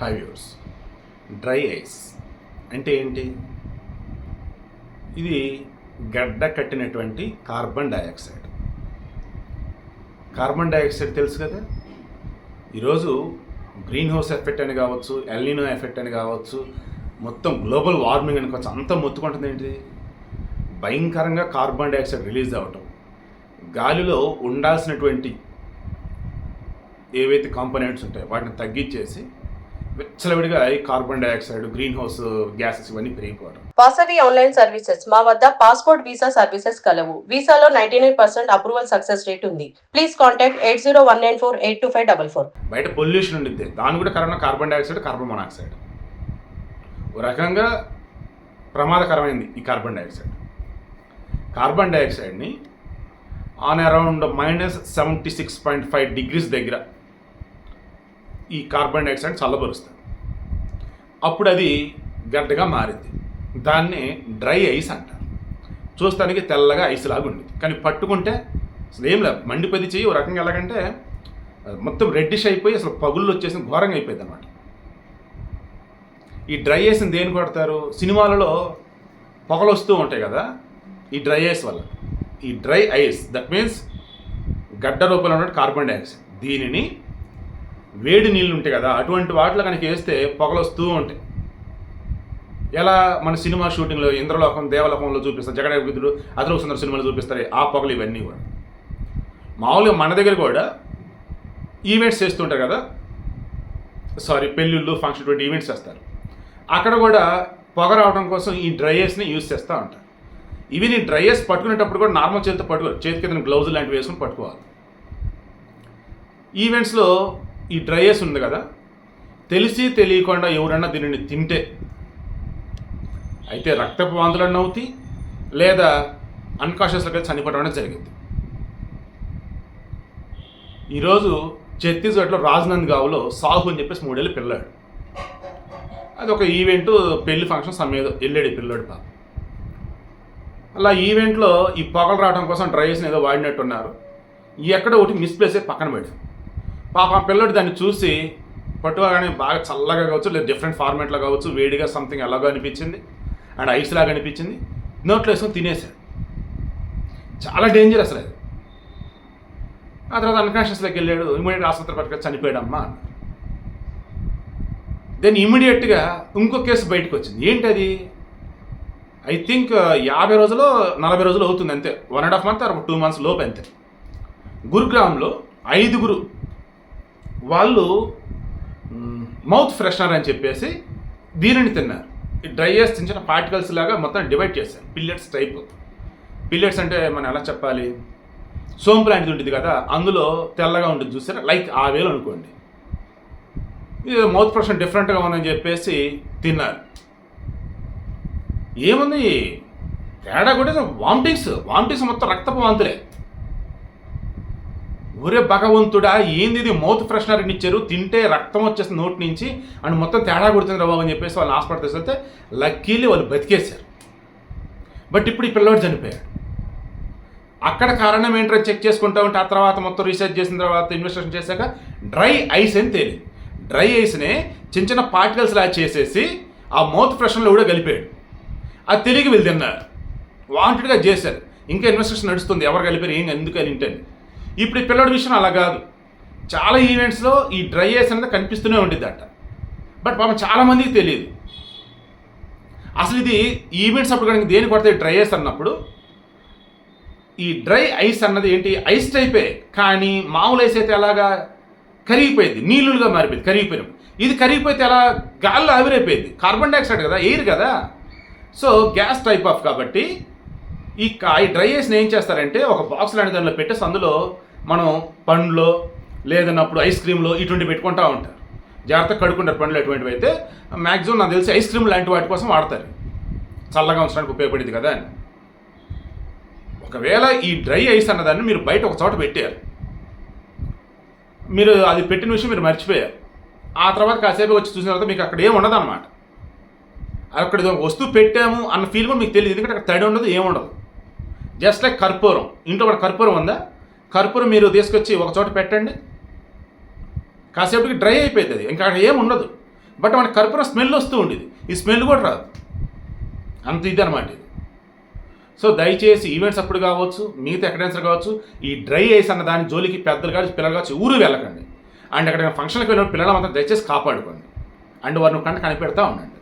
High viewers dry ice అంటే ఏంటి? ఇది గడ్డ కట్టినటువంటి కార్బన్ డయాక్సైడ్ కార్బన్ డయాక్సైడ్ తెలుసు కదా? ఈరోజు గ్రీన్ హౌస్ ఎఫెక్ట్ అని కావచ్చు ఎల్నినో ఎఫెక్ట్ అని కావచ్చు మొత్తం గ్లోబల్ వార్మింగ్ అని కావచ్చు అంతా మొత్తుకుంటుంది ఏంటి భయంకరంగా కార్బన్ డైఆక్సైడ్ రిలీజ్ అవ్వటం గాలిలో ఉండాల్సినటువంటి ఏవైతే కాంపోనెంట్స్ ఉంటాయో వాటిని తగ్గించేసి విచ్చలవిడిగా carbon dioxide greenhouse gases ఇవన్నీ పెరిగిపోవడం వాసవి ఆన్లైన్ సర్వీసెస్ మా వద్ద పాస్పోర్ట్ వీసా సర్వీసెస్ కలవు. వీసాలో ninety nine percent approval success rate ఉంది. Please contact eight zero one nine four eight two five double four. బయట పొల్యూషన్ ఉండిద్ది. దాని కూడా కారణం కార్బన్ డయాక్సైడ్ కార్బన్ మొనాక్సైడ్. ఓ రకంగా ప్రమాదకరమైంది ఈ carbon dioxide carbon డయాక్సైడ్ని on around minus seventy six point five degrees దగ్గర ఈ కార్బన్ డైఆక్సైడ్ చల్లబరుస్తుంది. అప్పుడు అది గడ్డగా మారింది. దాన్ని డ్రై ఐస్ అంటారు. చూస్తానికి తెల్లగా ఐస్ లాగా ఉండేది కానీ పట్టుకుంటే అసలు ఏం లేదు మండిపది చెయ్యి ఒక రకంగా ఎలాగంటే మొత్తం రెడ్డిష్ అయిపోయి అసలు పగుళ్ళు వచ్చేసి ఘోరంగా అయిపోయింది అనమాట ఈ డ్రై ఐస్ని దేని కొడతారు సినిమాలలో పొగలు వస్తూ ఉంటాయి కదా ఈ డ్రై ఐస్ వల్ల. ఈ డ్రై ఐస్ దట్ మీన్స్ గడ్డ రూపంలో ఉన్న కార్బన్ డైఆక్సైడ్. దీనిని వేడి నీళ్ళు ఉంటాయి కదా అటువంటి వాటిలో కనుక వేస్తే పొగలు వస్తూ ఉంటాయి. ఎలా మన సినిమా షూటింగ్లో ఇంద్రలోకం దేవలోకంలో చూపిస్తారు జగడగుద్దుడు అదరు సుందర సినిమాలు చూపిస్తారు ఆ పొగలు ఇవన్నీ కూడా. మామూలుగా మన దగ్గర కూడా ఈవెంట్స్ చేస్తుంటారు కదా సారీ పెళ్ళిళ్ళు ఫంక్షన్ ఇటువంటి ఈవెంట్స్ చేస్తారు. అక్కడ కూడా పొగ రావడం కోసం ఈ డ్రైయర్స్ని యూస్ చేస్తూ ఉంటారు. ఇవి నీ డ్రైయర్స్ పట్టుకునేటప్పుడు కూడా నార్మల్ చేతితో పట్టుకోవాలి చేతి కింద గ్లౌజ్ లాంటివి వేసుకుని పట్టుకోవాలి. ఈవెంట్స్లో ఈ డ్రైయస్ ఉంది కదా తెలిసి తెలియకుండా ఎవరన్నా దీనిని తింటే అయితే రక్తపు వాంతులన్న అవుతాయి లేదా అన్కాన్షియస్గా చనిపోవడం అనేది జరిగింది. ఈరోజు ఛత్తీస్గఢ్లో రాజ్నంద్గావ్లో సాహు అని చెప్పేసి మూడేళ్ళు పిల్లాడు. అది ఒక ఈవెంట్ పెళ్ళి ఫంక్షన్ సమేదో వెళ్ళాడు పిల్లాడు పాప. అలా ఈవెంట్లో ఈ పొగలు రావడం కోసం డ్రైవర్స్ని ఏదో వాడినట్టున్నారు. ఎక్కడ ఒకటి మిస్ప్లేస్ పక్కన పెడతాం పాప పిల్లడు దాన్ని చూసి పట్టుకోగానే బాగా చల్లగా కావచ్చు లేదా డిఫరెంట్ ఫార్మాట్లో కావచ్చు వేడిగా సంథింగ్ ఎలాగో అనిపించింది. అండ్ ఐస్ లాగా అనిపించింది. నోట్లో వేసుకొని తినేసాడు చాలా డేంజర్ అసలు అది. ఆ తర్వాత అన్కాన్షియస్లోకి వెళ్ళాడు. ఇమీడియట్ ఆసుపత్రి పట్టుకొని చనిపోయాడమ్మా దెన్ ఇమీడియట్గా ఇంకో కేసు బయటకు వచ్చింది. ఏంటది? ఐ థింక్ uh, యాభై రోజులు నలభై రోజులు అవుతుంది అంతే. One and half month or two months లోపు అంతే. గురుగ్రామ్లో ఐదుగురు వాళ్ళు మౌత్ ఫ్రెషనర్ అని చెప్పేసి దీనిని తిన్నారు. ఈ డ్రైయర్స్ చిన్న చిన్న పార్టికల్స్ లాగా మొత్తం డివైడ్ చేశారు. పిల్లెట్స్ టైప్ పిల్లెట్స్ అంటే మనం ఎలా చెప్పాలి? సోంపు లాంటిది ఉంటుంది కదా అందులో తెల్లగా ఉంటుంది చూసారా? లైక్ ఆ వేలు అనుకోండి. ఇది మౌత్ ఫ్రెషన్ డిఫరెంట్గా ఉందని చెప్పేసి తిన్నారు. ఏముంది? తేడా కూడా వామిటింగ్స్ వామిటింగ్స్ మొత్తం రక్తపు వాంతులే. ఒరే భగవంతుడా ఏంది ఇది మౌత్ ఫ్రెషనర్ ఇచ్చారు తింటే రక్తం వచ్చేస్తుంది నోటి నుంచి. అండ్ మొత్తం తేడా కొడుతుంది బాబు అని చెప్పేసి వాళ్ళు హాస్పిటల్ తీసుకెళ్తే లక్కీలీ వాళ్ళు బతికేశారు. బట్ ఇప్పుడు ఈ పిల్లోడు చనిపోయాడు. అక్కడ కారణం ఏంటో చెక్ చేసుకుంటా ఉంటే ఆ తర్వాత మొత్తం రీసెర్చ్ చేసిన తర్వాత ఇన్వెస్టిగేషన్ చేశాక డ్రై ఐస్ అని తేలింది. డ్రై ఐస్నే చిన్న చిన్న పార్టికల్స్ లా చేసేసి ఆ మౌత్ ఫ్రెషన్లో కూడా కలిపాడు. అది తెలియక వీళ్ళు తిన్నారు. వాంటెడ్గా చేశారు. ఇంకా ఇన్వెస్టిగేషన్ నడుస్తుంది. ఎవరు కలిపారు? ఏం ఎందుకు అని ఇంటని. ఇప్పుడు ఈ పిల్లడి విషయం అలా కాదు. చాలా ఈవెంట్స్లో ఈ డ్రై ఐస్ అనేది కనిపిస్తూనే ఉండిద్ది అట బట్ పాపం చాలామందికి తెలియదు. అసలు ఇది ఈవెంట్స్ అప్పుడు కనుక దేని కొడితే డ్రై ఐస్ అన్నప్పుడు ఈ డ్రై ఐస్ అన్నది ఏంటి? ఐస్ టైపే కానీ మామూలు ఐస్ అయితే ఎలాగా? కరిగిపోయింది. నీళ్ళుగా మారిపోయింది. కరిగిపోయినప్పుడు. ఇది కరిగిపోతే ఎలా? గాల్లో ఆవిరైపోయింది. కార్బన్ డైఆక్సైడ్ కదా ఎయిర్ కదా. సో గ్యాస్ టైప్ ఆఫ్ కాబట్టి ఈ ఈ డ్రై ఐస్ని ఏం చేస్తారంటే ఒక బాక్స్ లాంటి దానిలో పెట్టేసి అందులో మనం పండ్లో లేదన్నప్పుడు ఐస్ క్రీమ్లో ఇటువంటి పెట్టుకుంటూ ఉంటారు. జాగ్రత్తగా కడుక్కుంటారు పండ్లు ఎటువంటివి అయితే మ్యాక్సిమం నాకు తెలిసి ఐస్ క్రీమ్ లాంటి వాటి కోసం వాడతారు. చల్లగా ఉంచడానికి ఉపయోగపడింది కదా అని. ఒకవేళ ఈ డ్రై ఐస్ అన్నదాన్ని మీరు బయట ఒక చోట పెట్టారు మీరు అది పెట్టిన విషయం మీరు మర్చిపోయారు. ఆ తర్వాత కాసేపు వచ్చి చూసిన తర్వాత మీకు అక్కడ ఏమి ఉండదు అక్కడ వస్తువు పెట్టాము అన్న ఫీల్ కూడా మీకు తెలియదు. ఎందుకంటే అక్కడ తడి ఉండదు ఏముండదు జస్ట్ లైక్ కర్పూరం. ఇంట్లో కూడా కర్పూరం ఉందా? కర్పూరం మీరు తీసుకొచ్చి ఒక చోట పెట్టండి. కాసేపటికి డ్రై అయిపోయింది అది ఇంకా అక్కడ ఏం ఉండదు. బట్ మనకి కర్పూరం స్మెల్ వస్తూ ఉండేది. ఈ స్మెల్ కూడా రాదు. అంత ఇది అనమాట ఇది. సో దయచేసి ఈవెంట్స్ అప్పుడు కావచ్చు మిగతా ఎక్కడైనా కావచ్చు ఈ డ్రై ఐస్ అన్న దాని జోలికి పెద్దలు కావచ్చు పిల్లలు కావచ్చు ఊరు వెళ్ళకండి. అండ్ అక్కడ ఫంక్షన్కి వెళ్ళిన పిల్లలు మాత్రం దయచేసి కాపాడుకోండి. అండ్ వారిని కంటే కనిపెడతా ఉండండి.